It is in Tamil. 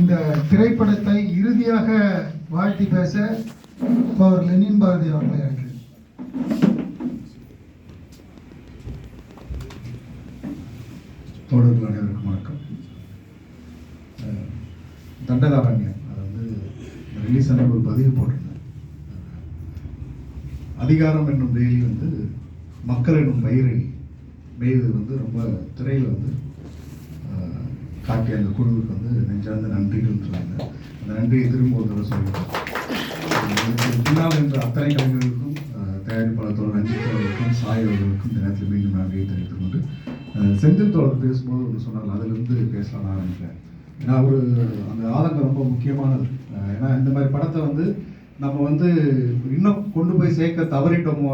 இந்த திரைப்படத்தை இறுதியாக வாழ்த்தி பேச பவர் லெனின் பாரதி அவர்களை அழைக்கிறேன். தோழர்கள் அனைவருக்கும் வணக்கம். தண்டகாரண்யம் அதை வந்து ரிலீஸ் ஆன ஒரு பதிவு போட்டிருந்தேன். அதிகாரம் என்னும் வேலி வந்து மக்கள் என்னும் பயிரை மேய்து வந்து ரொம்ப திரையில் வந்து காட்டிய அந்த குழுவுக்கு வந்து நெஞ்சார்ந்த நன்றிகள் சொன்னாங்க அந்த நன்றியை திரும்ப ஒரு தடவை சொல்லுவேன் பின்னால் என்ற அத்தனை கலைஞர்களுக்கும் அஹ், தயாரிப்பாளர் தோழர் ரஞ்சித் அவர்களுக்கும் சாய் அவர்களுக்கும் இந்த நேரத்தில் மீண்டும் நன்றியை தெரிவித்துக் கொண்டு செந்தில் தோழர் பேசும்போது ஒன்று சொன்னார் அதிலிருந்து பேசலாம் நான் நினைக்கிறேன். ஏன்னா ஒரு அந்த ஆதங்கம் ரொம்ப முக்கியமானது ஏன்னா இந்த மாதிரி படத்தை வந்து நம்ம வந்து இன்னும் கொண்டு போய் சேர்க்க தவறிட்டோமோ